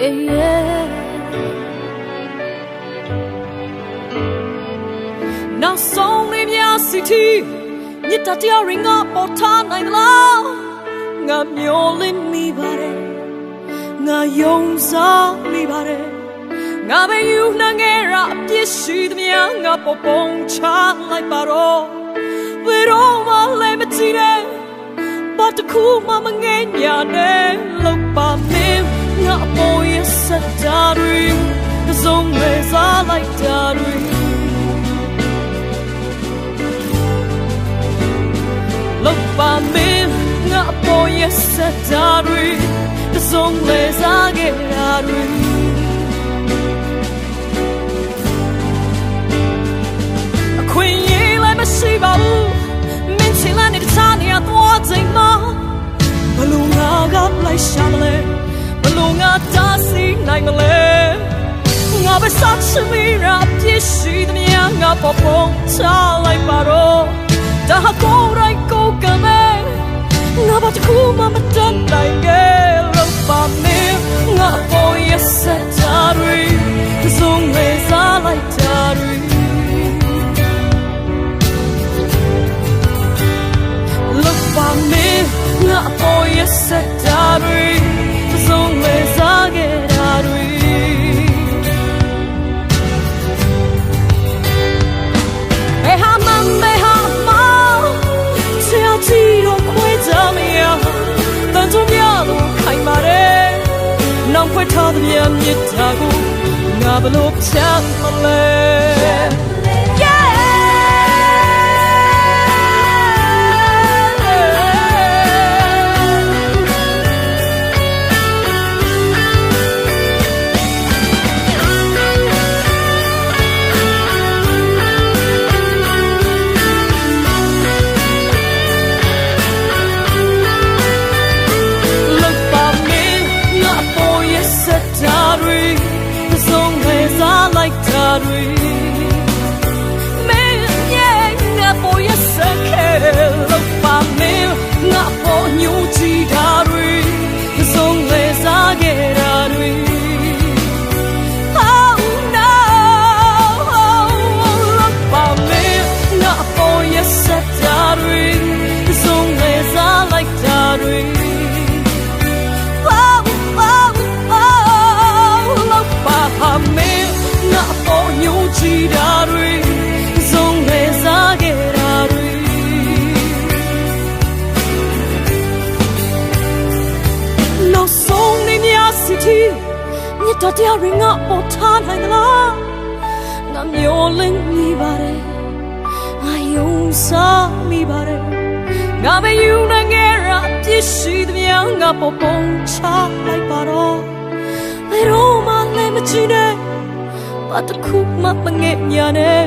yeah yeah နောက်ဆုံးလေးများစီတီမြစ်တာတရားရင်ငါပေါ်ထားနိုင်သလားငါမျောလင်းမိပါတယ်ငါယုံစားမိပါတယ်ငါပဲယူနှငယ်ရအပြစ်ရှိသမျှငါပေါ်ပုံချလိုက်ပါတော့ဘယ်တော့မှလည်းမကြည့်နဲ့ဘာတစ်ခုမှမငဲ့ညာနဲ့လောက်ပါမင်း ငါအပေါ်ရဲ့စက်တာတွေတစ်စုံပဲစားလိုက်တာတွေလောက်ပါမင်းငါအပေါ်ရဲ့စက်တာတွေတစ်စုံလဲစားခဲ့တာတွေအခွင့်အရေးလည်းမရှိပါဘူးမင်းချင်လာတဲ့တခြားနေရာသွားချိန်မှာဘလို့ငါကလိုက်ရှာမလဲဘ လို့ငါတားဆီးနိုင်မလဲငါပဲစားချင်မိရာပြည့်ရှိသမျှငါပေါ်ပုံချလိုက်ပါတော့ဒါဟာကိုယ်ရိုက်ကိုယ်ကမဲငါဘာတခုမှမတတ်နိုင်ရဲ့လို့ပါမင်းငါပေါ်ရဲ့စက်တာတွေစုံလေးစားလိုက်တာတွေ Look for me, not for your secretary. So နောက်ဖွက်ထားတဲ့မြစ်တာကိုငါဘလို့ချမ်းမလဲ we တ်တော်တရားရင်ငါပေါ်ထားနိုင်သလားငါမျောလင်းမိပါတယ်ငါယုံစားမိပါတယ်ငါပဲယူနေငယ်ရပြည့်ရှိသမျှငါပေါ်ပုံချလိုက်ပါတော့ဘယ်တော့မှလည်းမကြည့်နဲ့ဘာတစ်ခုမှမငဲ့ညာနဲ့